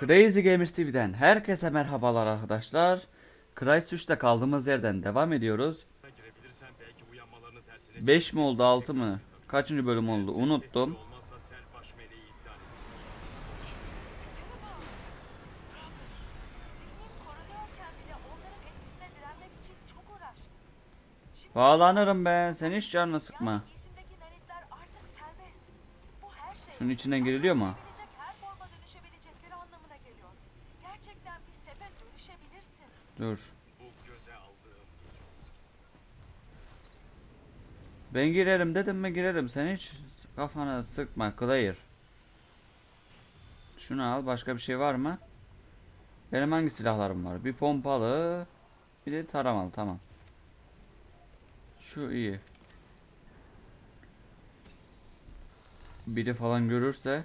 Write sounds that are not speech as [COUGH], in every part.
Crazy Gamers TV'den herkese merhabalar arkadaşlar. Crysis 3'te kaldığımız yerden devam ediyoruz. girebilirsen belki uyanmalarını tersine 5 mi oldu 6 mı? Kaçıncı bölüm oldu unuttum. Bağlanırım ben sen hiç canını sıkma. Şunun içinden giriliyor mu? Dur. Ben girerim dedim mi girerim. Sen hiç kafana sıkma Clear. Şunu al. Başka bir şey var mı? Benim hangi silahlarım var? Bir pompalı. Bir de taramalı. Tamam. Şu iyi. Biri falan görürse.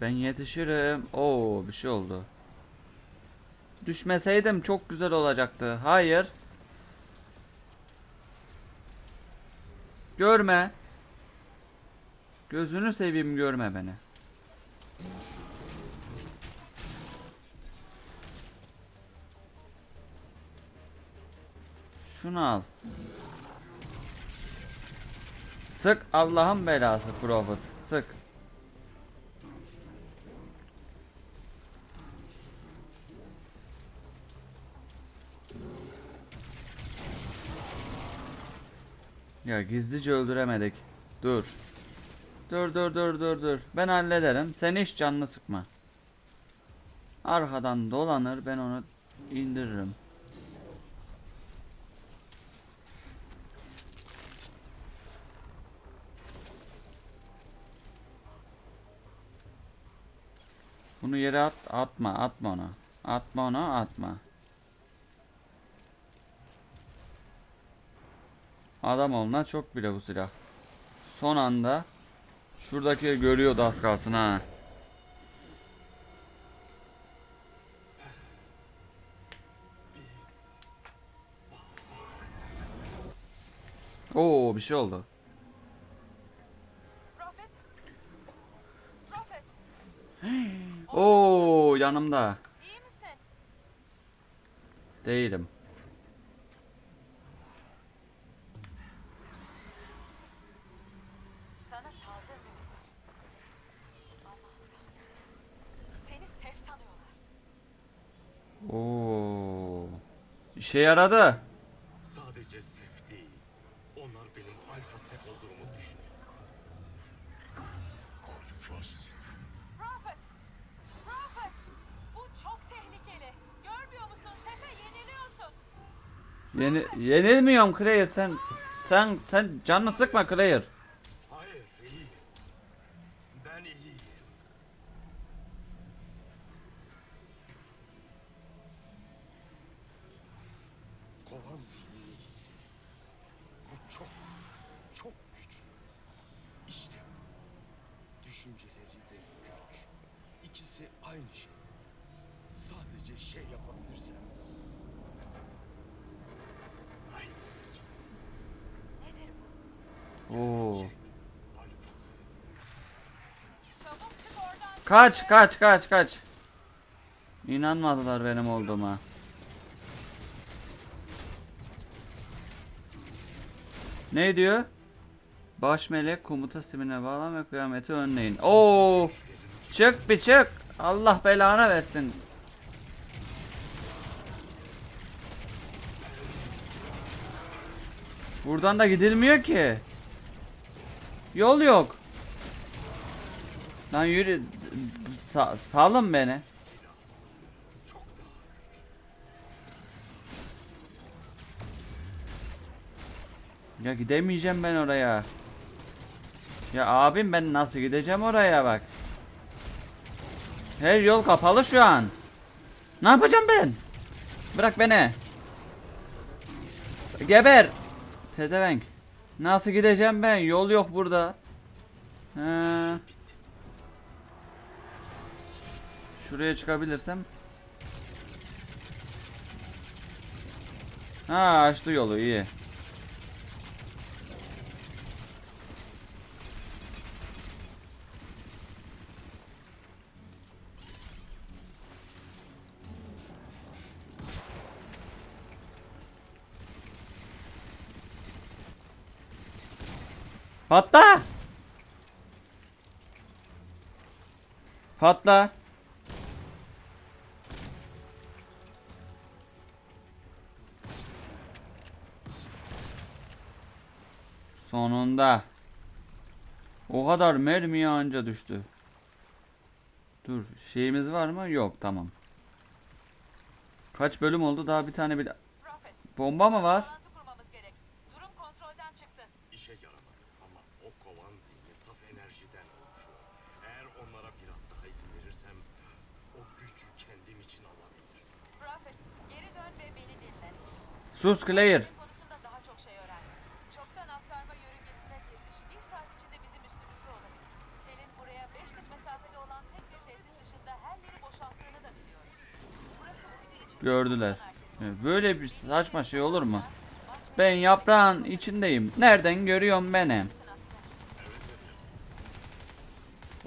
Ben yetişirim. Oo bir şey oldu. Düşmeseydim çok güzel olacaktı. Hayır. Görme. Gözünü seveyim görme beni. Şunu al. Sık Allah'ın belası Prophet. Sık. Ya gizlice öldüremedik. Dur. Dur dur dur dur dur. Ben hallederim. Sen hiç canını sıkma. Arkadan dolanır ben onu indiririm. Bunu yere at, atma, atma onu. Atma onu, atma. Adam oluna çok bile bu silah. Son anda şuradaki görüyordu az kalsın ha. Oo bir şey oldu. Oo yanımda. Değilim. İşe yaradı. Sadece sef değil. Onlar benim alfa sef olduğumu düşünüyor. Alfa sef. Prophet! Prophet! Bu çok tehlikeli. Görmüyor musun? Sefe yeniliyorsun. Yeni yenilmiyorum Claire sen sen sen canını sıkma Claire. Düşünceleri ve güç. İkisi aynı şey. Sadece şey yapabilirsen. Ay sıç. Nedir bu? Oo. Kaç kaç kaç kaç. İnanmadılar benim olduğuma. Ne diyor? Baş melek komuta simine bağlan ve kıyameti önleyin. Oo! Çık bir çık. Allah belanı versin. Buradan da gidilmiyor ki. Yol yok. Lan yürü. Sa salın beni. Ya gidemeyeceğim ben oraya. Ya abim ben nasıl gideceğim oraya bak. Her yol kapalı şu an. Ne yapacağım ben? Bırak beni. Geber. Pezevenk. Nasıl gideceğim ben? Yol yok burada. He. Şuraya çıkabilirsem. Ha açtı yolu iyi. Patla! Patla! Sonunda. O kadar mermi anca düştü. Dur, şeyimiz var mı? Yok, tamam. Kaç bölüm oldu? Daha bir tane bile. Bomba mı var? Uydu için Gördüler. merkezi. Böyle bir saçma şey olur mu? Ben yaprağın içindeyim. Nereden görüyorum beni?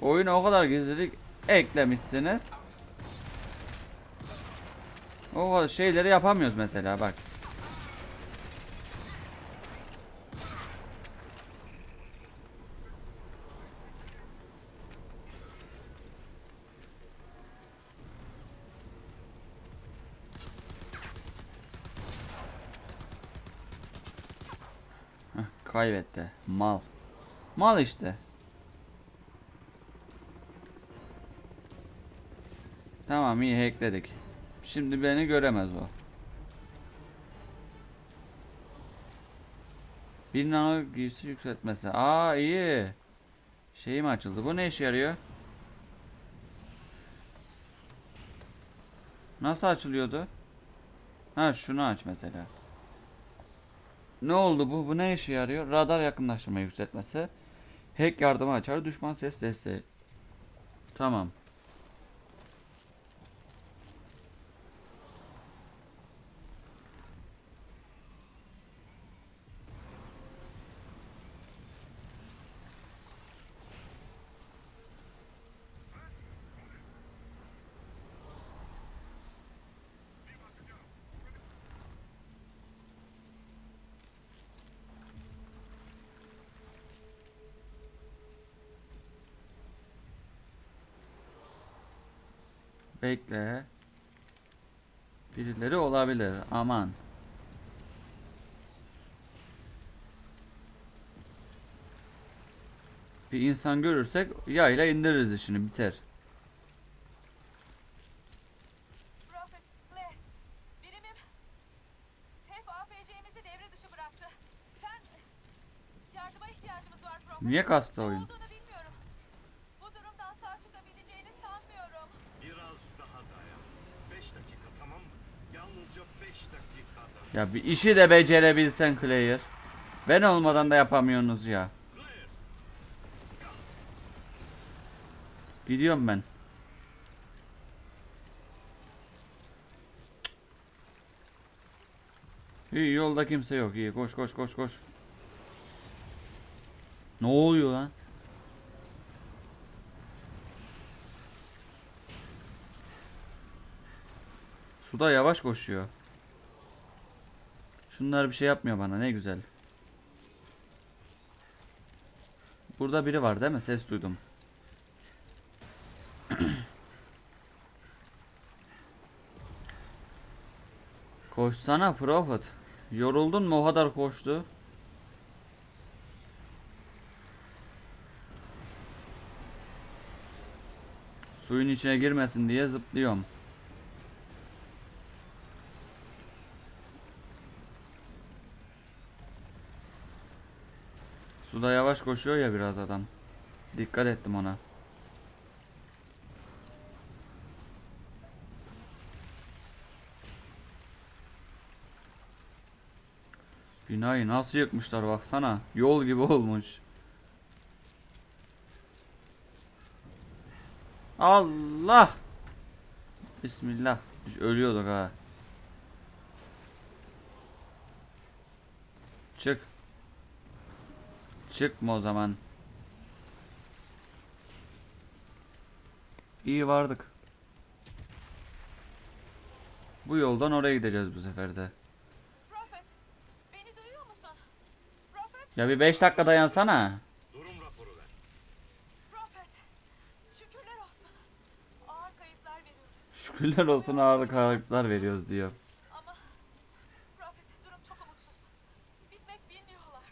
Oyuna o kadar gizlilik eklemişsiniz. O kadar şeyleri yapamıyoruz mesela bak. Heh, kaybetti. Mal. Mal işte. Tamam iyi hackledik. Şimdi beni göremez o. Bir nano giysi yükseltmesi. Aa iyi. Şeyim açıldı. Bu ne işe yarıyor? Nasıl açılıyordu? Ha şunu aç mesela. Ne oldu bu? Bu ne işe yarıyor? Radar yakınlaştırma yükseltmesi. Hack yardımı açar. Düşman ses desteği. Tamam. Bekle. Birileri olabilir. Aman. Bir insan görürsek yayla indiririz işini biter. Prophet, Blair. Birimim. Sef APC'mizi devre dışı bıraktı. Sen... Yardıma ihtiyacımız var Prophet. Niye kastı Ne oyun? olduğunu bilmiyorum. Bu durumdan sağ çıkabileceğini sanmıyorum. Biraz daha dayan. 5 dakika tamam mı? Yalnızca 5 dakikada. Ya bir işi de becerebilsen Claire. Ben olmadan da yapamıyorsunuz ya. Gidiyorum ben. İyi yolda kimse yok. İyi koş koş koş koş. Ne oluyor lan? Suda yavaş koşuyor. Şunlar bir şey yapmıyor bana ne güzel. Burada biri var değil mi? Ses duydum. [CLEARS THROAT] Koşsana Prophet. Yoruldun mu o kadar koştu? Suyun içine girmesin diye zıplıyorum. Suda yavaş koşuyor ya biraz adam. Dikkat ettim ona. Binayı nasıl yıkmışlar baksana. Yol gibi olmuş. Allah. Bismillah. Biz ölüyorduk ha. Çık. Çıkma o zaman. İyi vardık. Bu yoldan oraya gideceğiz bu sefer de. Prophet, beni duyuyor musun? Prophet, Ya bir 5 dakika dayansana. Durum raporu ver. Prophet. Şükürler olsun. Ağır kayıplar veriyoruz. Şükürler olsun ağır kayıplar veriyoruz diyor. Ama Prophet durum çok umutsuz. Bitmek bilmiyorlar.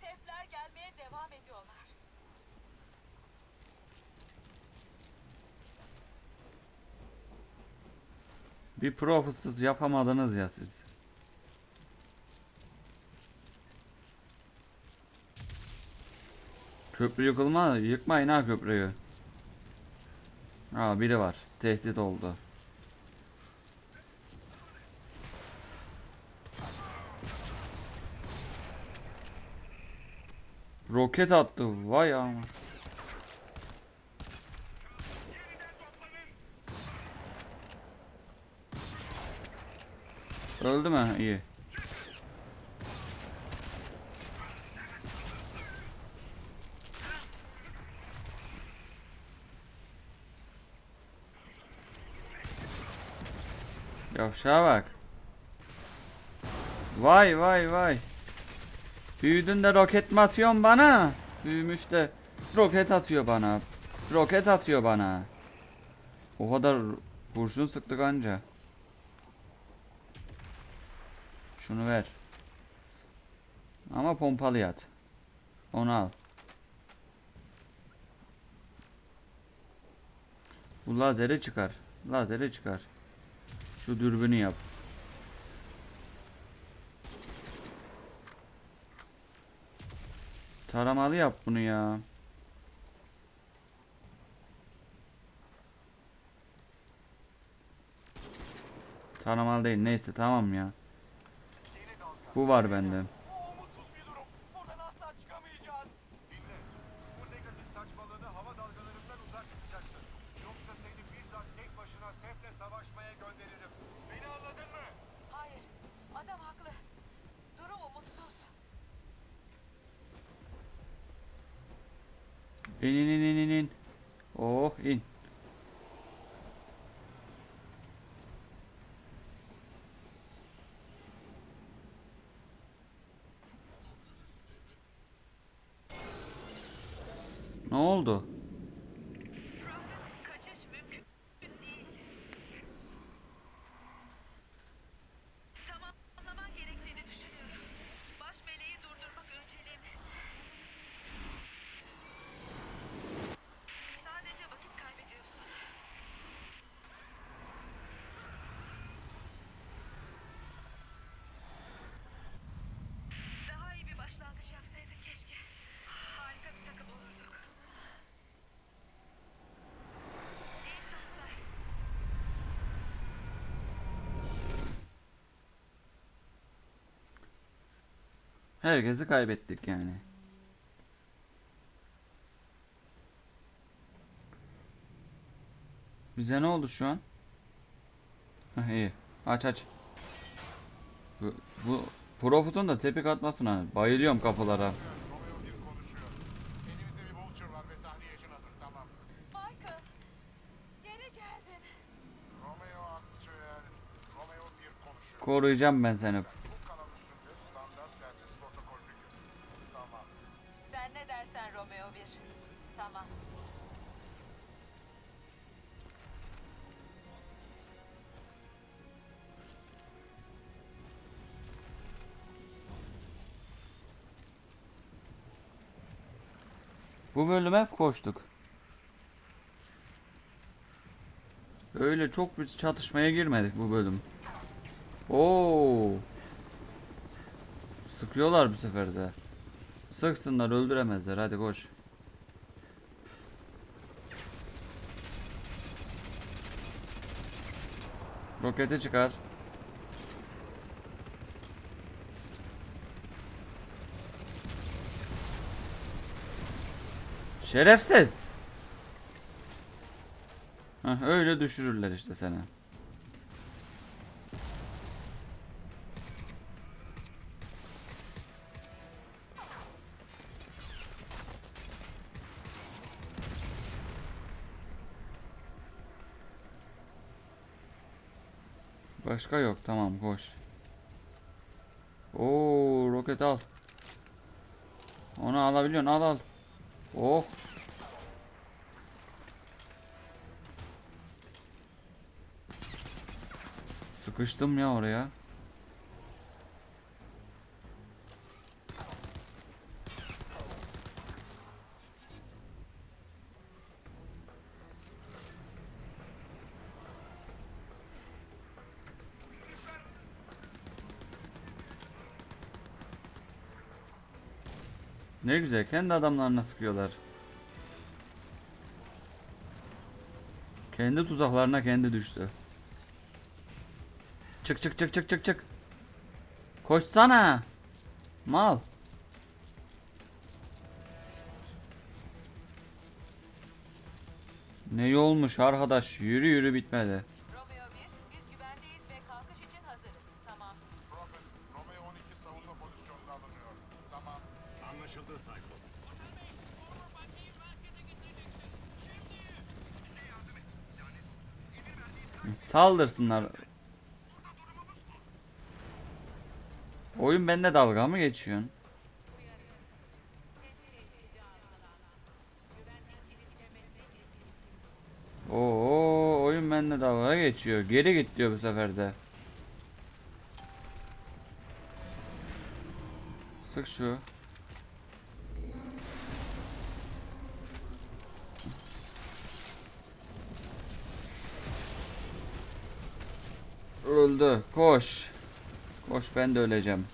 Sefler gelmeye devam ediyorlar. Bir profitsız yapamadınız ya siz. Köprü yıkılma, yıkmayın ha köprüyü. Aa biri var. Tehdit oldu. Roket attı. Vay ama. Öldü mü? İyi. Yavşağa bak. Vay vay vay. Büyüdün de roket mi atıyorsun bana? Büyümüş de roket atıyor bana. Roket atıyor bana. O kadar kurşun sıktık anca. Şunu ver. Ama pompalı yat. Onu al. Bu lazeri çıkar. Lazeri çıkar. Şu dürbünü yap. Taramalı yap bunu ya. Taramalı değil. Neyse tamam ya. Bu var bende. Oldu? Herkesi kaybettik yani. Bize ne oldu şu an? Heh, iyi. Aç aç. Bu, bu Profut'un da tepik atmasına bayılıyorum kapılara. Romeo bir konuşuyor. Bu bölüme hep koştuk. Öyle çok bir çatışmaya girmedik bu bölüm. Oo. Sıkıyorlar bu sefer de. Sıksınlar öldüremezler hadi koş. Roketi çıkar. Şerefsiz. Heh, öyle düşürürler işte seni. Başka yok. Tamam koş. Oo roket al. Onu alabiliyorsun. Al al. Oh. Sıkıştım ya oraya. Ne güzel kendi adamlarına sıkıyorlar. Kendi tuzaklarına kendi düştü. Çık çık çık çık çık çık. Koşsana. Mal. Ne olmuş arkadaş? Yürü yürü bitmedi. Saldırsınlar. Oyun bende dalga mı geçiyorsun? Oo, oyun bende dalga geçiyor. Geri git diyor bu sefer de. Sık şu. Öldü. Koş. Koş ben de öleceğim.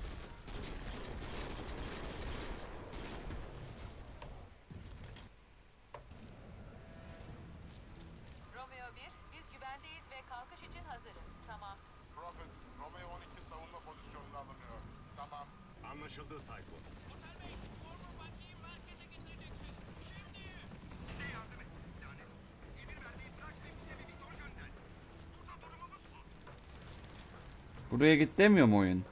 Buraya git demiyor mu oyun?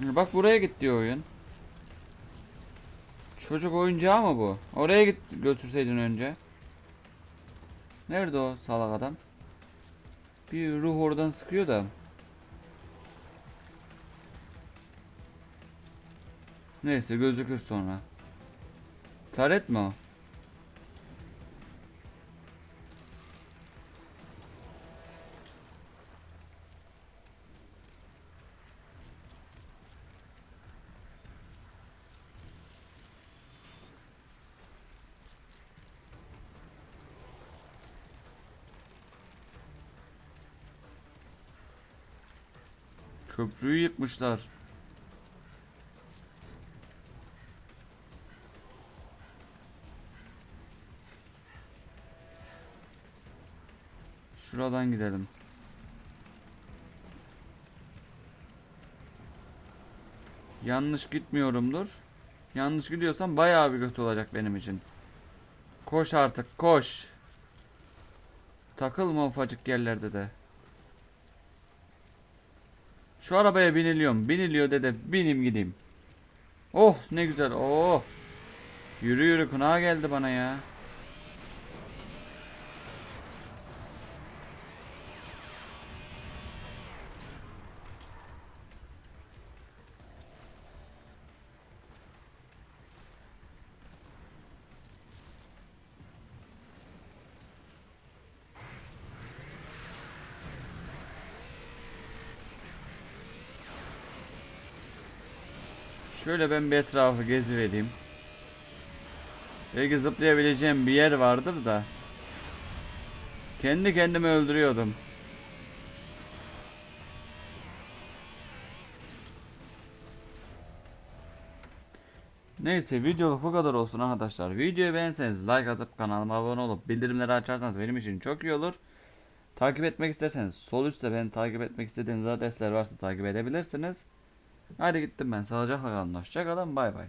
Bak buraya git diyor oyun. Çocuk oyuncağı mı bu? Oraya git götürseydin önce. Nerede o salak adam? Bir ruh oradan sıkıyor da. Neyse gözükür sonra. Taret mi o? Köprüyü yıkmışlar. Şuradan gidelim. Yanlış gitmiyorumdur. Yanlış gidiyorsam bayağı bir kötü olacak benim için. Koş artık koş. Takılma ufacık yerlerde de. Şu arabaya biniliyorum. Biniliyor dede. Binim gideyim. Oh ne güzel. Oh. Yürü yürü kınağa geldi bana ya. Şöyle ben bir etrafı gezivereyim. Belki zıplayabileceğim bir yer vardır da. Kendi kendimi öldürüyordum. Neyse videoluk bu kadar olsun arkadaşlar. Videoyu beğenseniz like atıp kanalıma abone olup bildirimleri açarsanız benim için çok iyi olur. Takip etmek isterseniz sol üstte beni takip etmek istediğiniz adresler varsa takip edebilirsiniz. Hadi gittim ben. Sağlıcakla kalın. Hoşçakalın. Bay bay.